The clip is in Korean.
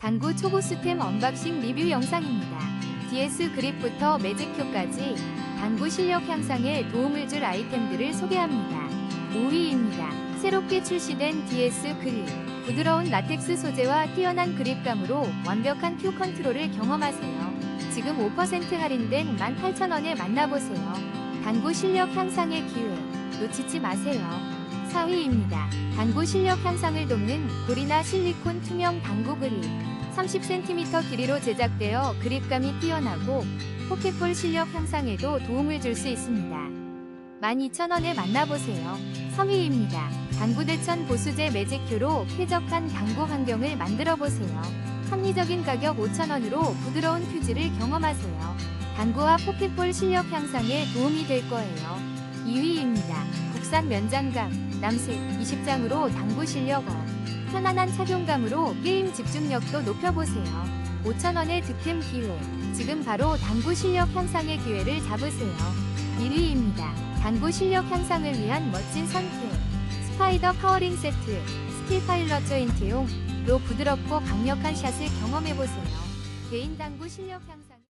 당구 초보 스템 언박싱 리뷰 영상입니다. DS 그립부터 매직큐까지 당구 실력 향상에 도움을 줄 아이템들을 소개합니다. 5위입니다. 새롭게 출시된 DS 그립. 부드러운 라텍스 소재와 뛰어난 그립감으로 완벽한 큐 컨트롤을 경험하세요. 지금 5% 할인된 18,000원에 만나보세요. 당구 실력 향상의 기회 놓치지 마세요. 4위입니다. 당구 실력 향상을 돕는 고리나 실리콘 투명 당구 그립. 30cm 길이로 제작되어 그립감이 뛰어나고 포켓볼 실력 향상에도 도움을 줄 수 있습니다. 12,000원에 만나보세요. 3위입니다. 당구대천 보수제 매직큐로 쾌적한 당구 환경을 만들어보세요. 합리적인 가격 5,000원으로 부드러운 퓨즈를 경험하세요. 당구와 포켓볼 실력 향상에 도움이 될 거예요. 2위입니다. 국산 면장감, 남색 20장으로 당구 실력 업. 편안한 착용감으로 게임 집중력도 높여보세요. 5,000원의 득템 기회. 지금 바로 당구 실력 향상의 기회를 잡으세요. 1위입니다. 당구 실력 향상을 위한 멋진 선택. 스파이더 파워링 세트. 스틸 파일럿 조인트용로 부드럽고 강력한 샷을 경험해보세요. 개인 당구 실력 향상